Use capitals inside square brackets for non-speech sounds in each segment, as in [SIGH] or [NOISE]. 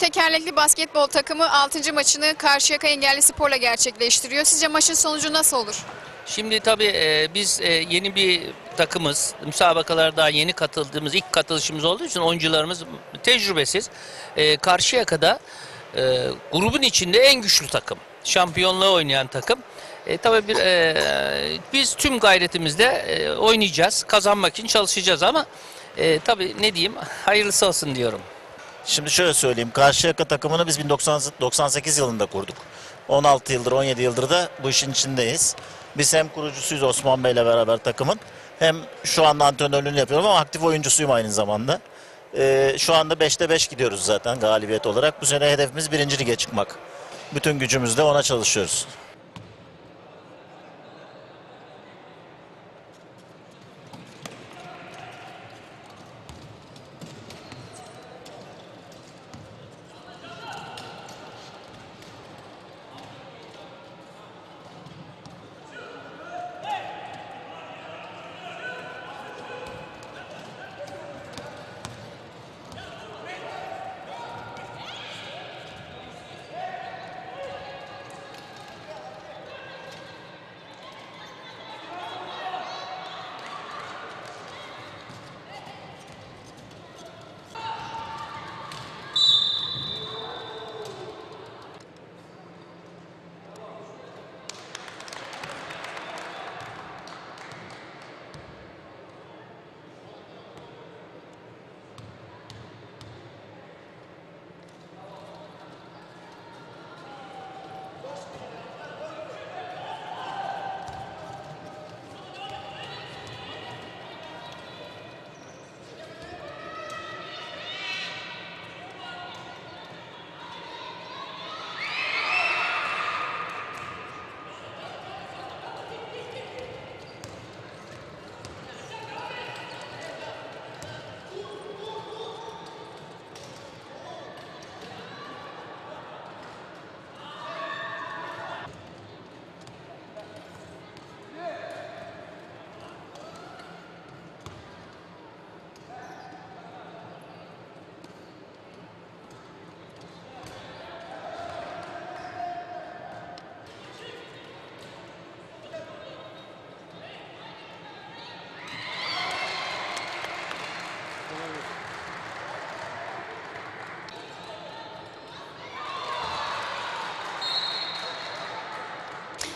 Tekerlekli basketbol takımı 6. maçını Karşıyaka Engelli Spor'la gerçekleştiriyor. Sizce maçın sonucu nasıl olur? Şimdi tabii e, biz e, yeni bir takımız. Müsabakalara daha yeni katıldığımız ilk katılışımız olduğu için oyuncularımız tecrübesiz. E, Karşıyaka'da e, grubun içinde en güçlü takım. Şampiyonluğa oynayan takım. E, tabii bir, e, biz tüm gayretimizle e, oynayacağız. Kazanmak için çalışacağız ama e, tabii ne diyeyim hayırlısı olsun diyorum. Şimdi şöyle söyleyeyim. Karşıyaka takımını biz 1998 yılında kurduk. 16 yıldır, 17 yıldır da bu işin içindeyiz. Biz hem kurucusuyuz Osman Bey'le beraber takımın. Hem şu anda antrenörlüğünü yapıyorum ama aktif oyuncusuyum aynı zamanda. Ee, şu anda 5'te 5 gidiyoruz zaten galibiyet olarak. Bu sene hedefimiz birinci lige çıkmak. Bütün gücümüzle ona çalışıyoruz.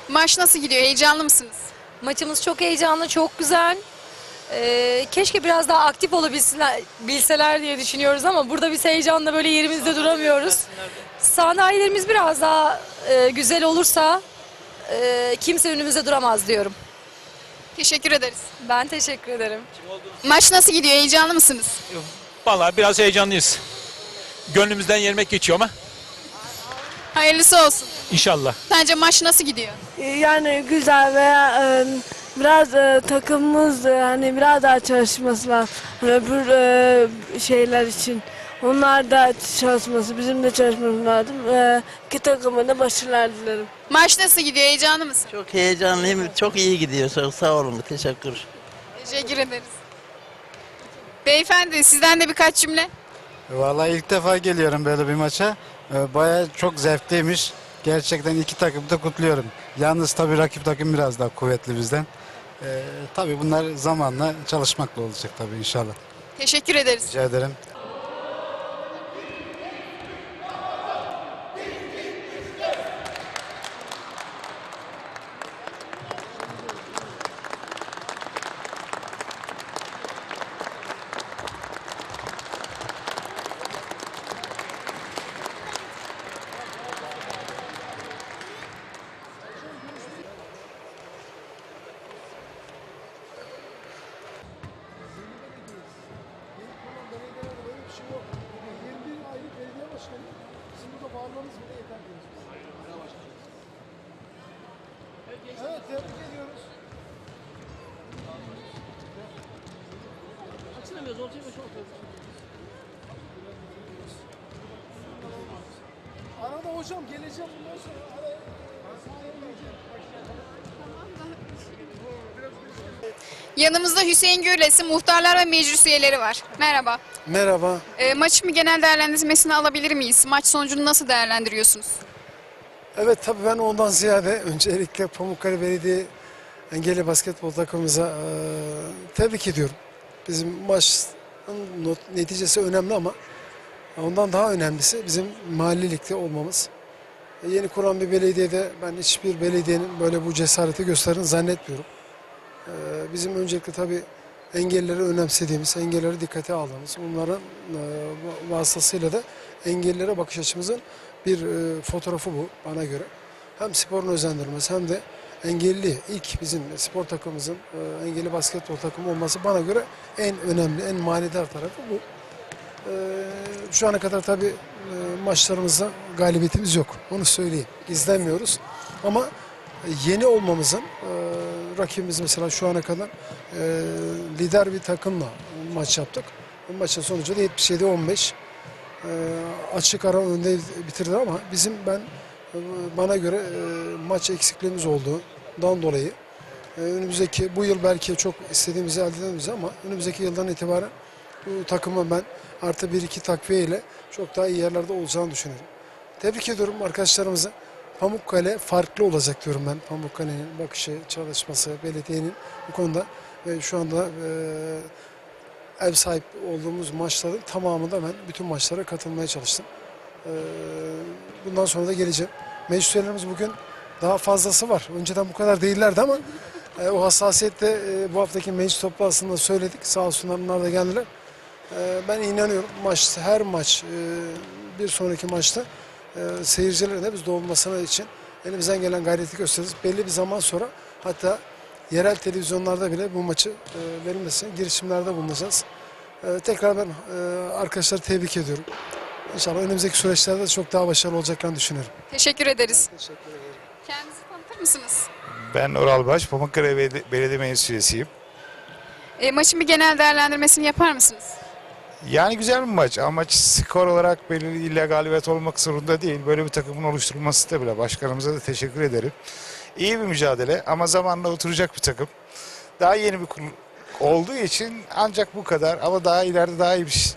Maç nasıl gidiyor? Heyecanlı mısınız? Maçımız çok heyecanlı, çok güzel. Ee, keşke biraz daha aktif olabilseler bilseler diye düşünüyoruz ama burada biz heyecanla böyle yerimizde duramıyoruz. Sanayilerimiz biraz daha e, güzel olursa e, kimse önümüzde duramaz diyorum. Teşekkür ederiz. Ben teşekkür ederim. Maç nasıl gidiyor? Heyecanlı mısınız? Vallahi biraz heyecanlıyız. Gönlümüzden yermek geçiyor ama Hayırlısı olsun. inşallah. Sence maç nasıl gidiyor? Yani güzel veya e, biraz e, takımımız e, hani biraz daha çalışması lazım. Hani öbür e, şeyler için. Onlar da çalışması, bizim de çalışmamız lazım. E, iki takıma da başarılar dilerim. Maç nasıl gidiyor? Heyecanlı mısın? Çok heyecanlıyım. Çok iyi gidiyor. Çok sağ olun. Teşekkür. Teşekkür ederiz. Beyefendi sizden de birkaç cümle. Vallahi ilk defa geliyorum böyle bir maça. Ee, Baya çok zevkliymiş. Gerçekten iki takımı da kutluyorum. Yalnız tabii rakip takım biraz daha kuvvetli bizden. Ee, tabii bunlar zamanla çalışmakla olacak tabii inşallah. Teşekkür ederiz. Rica ederim. Arada hocam geleceğim bundan sonra. Araya. Yanımızda Hüseyin Gürlesi, muhtarlar ve meclis üyeleri var. Merhaba. Merhaba. E, maçın bir genel değerlendirmesini alabilir miyiz? Maç sonucunu nasıl değerlendiriyorsunuz? Evet tabii ben ondan ziyade [LAUGHS] öncelikle Pamukkale Belediye Engelli Basketbol takımımıza eee, tebrik ediyorum. Bizim maçın not- neticesi önemli ama ondan daha önemlisi bizim mahallelikte olmamız. E, Yeni kuran bir belediyede ben hiçbir belediyenin böyle bu cesareti gösterdiğini zannetmiyorum. Eee, Bizim öncelikle tabii engellileri önemsediğimiz, engelleri dikkate aldığımız, onların eee, vasıtasıyla da engellilere bakış açımızın bir e, fotoğrafı bu bana göre. Hem sporun özendirmesi hem de engelli ilk bizim spor takımımızın e, engelli basketbol takımı olması bana göre en önemli, en manidar tarafı bu. E, şu ana kadar tabii e, maçlarımızda galibiyetimiz yok. Onu söyleyeyim. İzlemiyoruz. Ama yeni olmamızın e, rakibimiz mesela şu ana kadar e, lider bir takımla maç yaptık. Bu maçın sonucu da 77-15 e, açık ara önde bitirdi ama bizim ben e, bana göre e, maç eksikliğimiz olduğundan dolayı e, önümüzdeki bu yıl belki çok istediğimizi elde edemeyiz ama önümüzdeki yıldan itibaren bu takımı ben artı bir iki takviye ile çok daha iyi yerlerde olacağını düşünüyorum. Tebrik ediyorum arkadaşlarımızı. Pamukkale farklı olacak diyorum ben. Pamukkale'nin bakışı, çalışması, belediyenin bu konuda ve şu anda e, ev sahip olduğumuz maçların tamamında ben bütün maçlara katılmaya çalıştım. Ee, bundan sonra da geleceğim. Meclis üyelerimiz bugün daha fazlası var. Önceden bu kadar değillerdi ama e, o hassasiyette e, bu haftaki meclis toplantısında söyledik. Sağ olsunlar onlar da geldiler. E, ben inanıyorum maç her maç bir sonraki maçta e, seyircilerin de biz dolmasına için elimizden gelen gayreti gösteririz. Belli bir zaman sonra hatta yerel televizyonlarda bile bu maçı e, verilmesine girişimlerde bulunacağız. E, tekrar ben e, arkadaşları tebrik ediyorum. İnşallah önümüzdeki süreçlerde de çok daha başarılı olacaklarını düşünüyorum. Teşekkür ederiz. Teşekkür ederim. Kendinizi tanıtır mısınız? Ben Oral Baş, Pamukkale Beledi- Belediye Meclis üyesiyim. E, maçın bir genel değerlendirmesini yapar mısınız? Yani güzel bir maç. Amaç skor olarak belirli illa galibiyet olmak zorunda değil. Böyle bir takımın oluşturulması da bile. Başkanımıza da teşekkür ederim. İyi bir mücadele ama zamanla oturacak bir takım. Daha yeni bir kurul olduğu için ancak bu kadar ama daha ileride daha iyi bir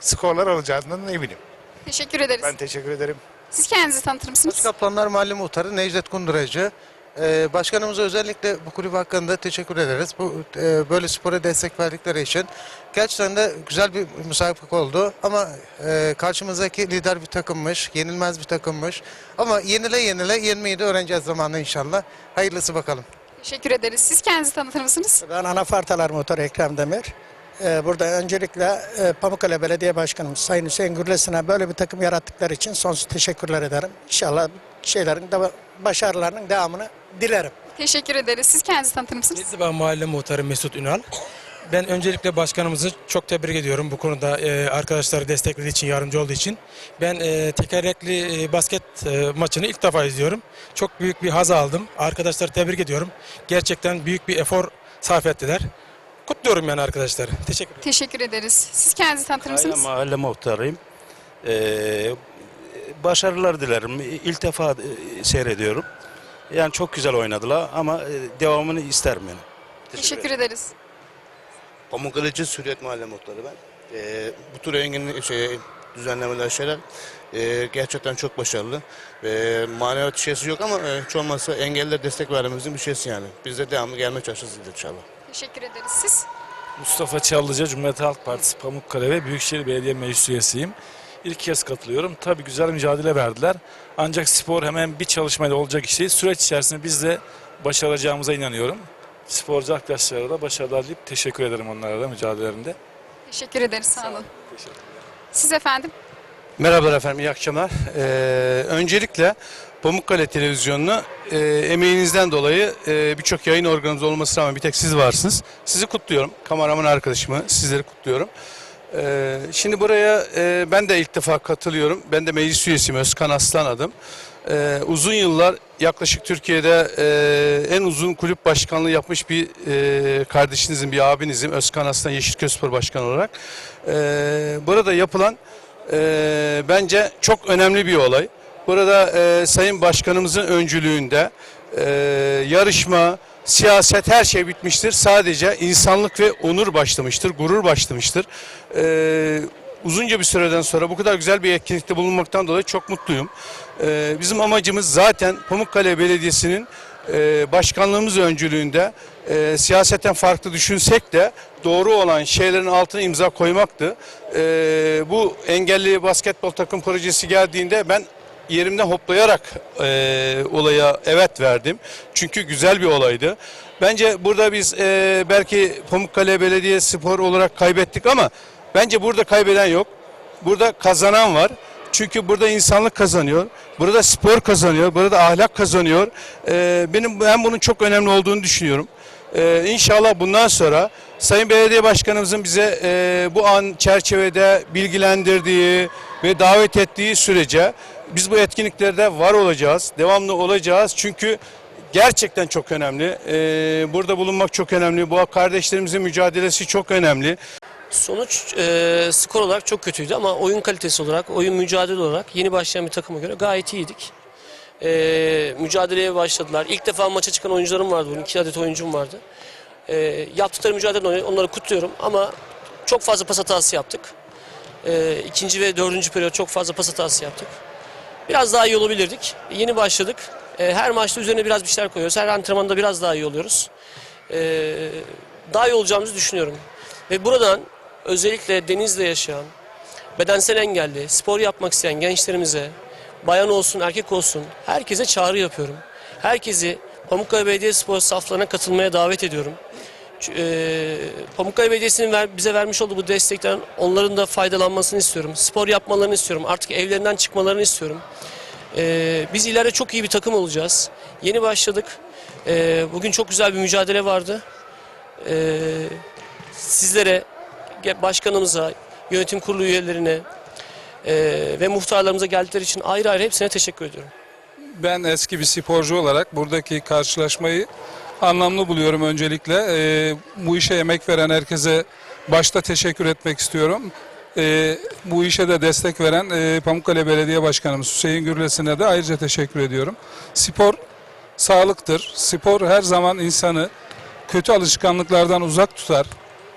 skorlar alacağından eminim. Teşekkür ederiz. Ben teşekkür ederim. Siz kendinizi tanıtır mısınız? Kaplanlar Mahalle Muhtarı Necdet Kunduracı. Ee, başkanımıza özellikle bu kulüp hakkında teşekkür ederiz. Bu e, böyle spora destek verdikleri için. Gerçekten de güzel bir müsabaka oldu ama e, karşımızdaki lider bir takımmış, yenilmez bir takımmış. Ama yenile yenile yenmeyi de öğreneceğiz zamanla inşallah. Hayırlısı bakalım. Teşekkür ederiz. Siz kendinizi tanıtır mısınız? Ben Anafartalar Motor Ekrem Demir. Ee, burada öncelikle e, Pamukkale Belediye Başkanımız Sayın Hüseyin Gürlesi'ne böyle bir takım yarattıkları için sonsuz teşekkürler ederim. İnşallah şeylerin de başarılarının devamını dilerim. Teşekkür ederiz. Siz kendinizi tanıtır mısınız? Nizba Mahalle Muhtarı Mesut Ünal. Ben öncelikle başkanımızı çok tebrik ediyorum bu konuda e, arkadaşları desteklediği için, yardımcı olduğu için. Ben e, tekerlekli e, basket e, maçını ilk defa izliyorum. Çok büyük bir haz aldım. Arkadaşları tebrik ediyorum. Gerçekten büyük bir efor sarf ettiler. Kutluyorum yani arkadaşları. Teşekkür ederim. Teşekkür ederiz. Siz kendinizi tanıtır Aynen mısınız? mahalle muhtarıyım. Ee, başarılar dilerim. İlk defa e, seyrediyorum. Yani çok güzel oynadılar ama e, devamını isterim yani. Teşekkür ederiz. Pamukkale Süriyet Mahalle Muhtarı ben. Ee, bu tür engin şey, düzenlemeler şeyler e, gerçekten çok başarılı. Ve maneviyat şeysi yok ama e, hiç olmazsa engellilere destek vermemizin bir şeysi yani. Biz de devamlı gelmeye çalışacağız inşallah. Teşekkür ederiz. Siz? Mustafa Çallıca Cumhuriyet Halk Partisi Pamukkale ve Büyükşehir Belediye Meclis üyesiyim. İlk kez katılıyorum. Tabii güzel mücadele verdiler. Ancak spor hemen bir çalışmayla olacak iş değil. Süreç içerisinde biz de başaracağımıza inanıyorum. Sporcu arkadaşlara da başarılar deyip teşekkür ederim onlara da mücadelelerinde. Teşekkür ederiz. Sağ olun. Siz efendim? Merhabalar efendim, iyi akşamlar. Ee, öncelikle Pamukkale Televizyonu'na e, emeğinizden dolayı e, birçok yayın organize olmasına rağmen bir tek siz varsınız. Sizi kutluyorum. Kameraman arkadaşımı, sizleri kutluyorum. Ee, şimdi buraya e, ben de ilk defa katılıyorum. Ben de meclis üyesiyim, Özkan Aslan adım. Ee, uzun yıllar yaklaşık Türkiye'de e, en uzun kulüp başkanlığı yapmış bir e, kardeşinizin, bir abinizim Özkan Aslan Yeşilköyspor Başkanı olarak. Ee, burada yapılan e, bence çok önemli bir olay. Burada e, Sayın Başkanımızın öncülüğünde e, yarışma, siyaset her şey bitmiştir. Sadece insanlık ve onur başlamıştır, gurur başlamıştır. Ee, uzunca bir süreden sonra bu kadar güzel bir etkinlikte bulunmaktan dolayı çok mutluyum. Ee, bizim amacımız zaten Pamukkale Belediyesi'nin e, başkanlığımız öncülüğünde e, siyasetten farklı düşünsek de doğru olan şeylerin altına imza koymaktı. E, bu engelli basketbol takım projesi geldiğinde ben yerimden hoplayarak e, olaya evet verdim. Çünkü güzel bir olaydı. Bence burada biz e, belki Pamukkale Belediye Spor olarak kaybettik ama bence burada kaybeden yok. Burada kazanan var. Çünkü burada insanlık kazanıyor. Burada spor kazanıyor. Burada ahlak kazanıyor. E, benim ben bunun çok önemli olduğunu düşünüyorum. Ee, inşallah bundan sonra Sayın Belediye Başkanımızın bize e, bu an çerçevede bilgilendirdiği ve davet ettiği sürece biz bu etkinliklerde var olacağız, devamlı olacağız. Çünkü gerçekten çok önemli. Ee, burada bulunmak çok önemli. Bu kardeşlerimizin mücadelesi çok önemli. Sonuç e, skor olarak çok kötüydü ama oyun kalitesi olarak, oyun mücadele olarak yeni başlayan bir takıma göre gayet iyiydik. E, mücadeleye başladılar. İlk defa maça çıkan oyuncularım vardı. Bunun iki adet oyuncum vardı. E, yaptıkları mücadele onları kutluyorum ama çok fazla pas hatası yaptık. E, ikinci ve dördüncü periyot çok fazla pas hatası yaptık. Biraz daha iyi olabilirdik. Yeni başladık. E, her maçta üzerine biraz bir şeyler koyuyoruz. Her antrenmanda biraz daha iyi oluyoruz. E, daha iyi olacağımızı düşünüyorum. Ve buradan özellikle denizde yaşayan, bedensel engelli, spor yapmak isteyen gençlerimize, bayan olsun, erkek olsun, herkese çağrı yapıyorum. Herkesi Pamukkale Belediyespor saflarına katılmaya davet ediyorum. Eee, Pamukkale Belediyesi'nin ver- bize vermiş olduğu bu destekten onların da faydalanmasını istiyorum. Spor yapmalarını istiyorum. Artık evlerinden çıkmalarını istiyorum. Eee, biz ileride çok iyi bir takım olacağız. Yeni başladık. Eee, bugün çok güzel bir mücadele vardı. Eee, sizlere, başkanımıza, yönetim kurulu üyelerine eee, ve muhtarlarımıza geldikleri için ayrı ayrı hepsine teşekkür ediyorum. Ben eski bir sporcu olarak buradaki karşılaşmayı anlamlı buluyorum öncelikle. Ee, bu işe emek veren herkese başta teşekkür etmek istiyorum. Ee, bu işe de destek veren e, Pamukkale Belediye Başkanımız Hüseyin Gürlesi'ne de ayrıca teşekkür ediyorum. Spor sağlıktır. Spor her zaman insanı kötü alışkanlıklardan uzak tutar.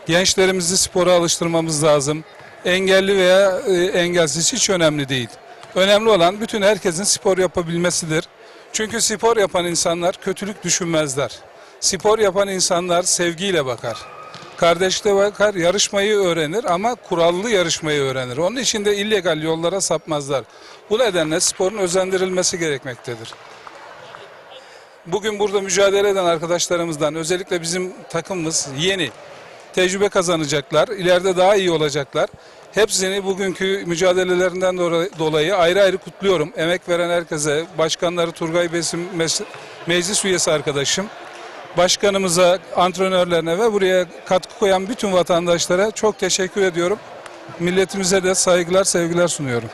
Gençlerimizi spora alıştırmamız lazım. Engelli veya e, engelsiz hiç önemli değil. Önemli olan bütün herkesin spor yapabilmesidir. Çünkü spor yapan insanlar kötülük düşünmezler. Spor yapan insanlar sevgiyle bakar. Kardeşte bakar, yarışmayı öğrenir ama kurallı yarışmayı öğrenir. Onun için de illegal yollara sapmazlar. Bu nedenle sporun özendirilmesi gerekmektedir. Bugün burada mücadele eden arkadaşlarımızdan özellikle bizim takımımız yeni tecrübe kazanacaklar. İleride daha iyi olacaklar. Hepsini bugünkü mücadelelerinden dolayı ayrı ayrı kutluyorum. Emek veren herkese, başkanları Turgay Besim meclis üyesi arkadaşım, başkanımıza, antrenörlerine ve buraya katkı koyan bütün vatandaşlara çok teşekkür ediyorum. Milletimize de saygılar, sevgiler sunuyorum.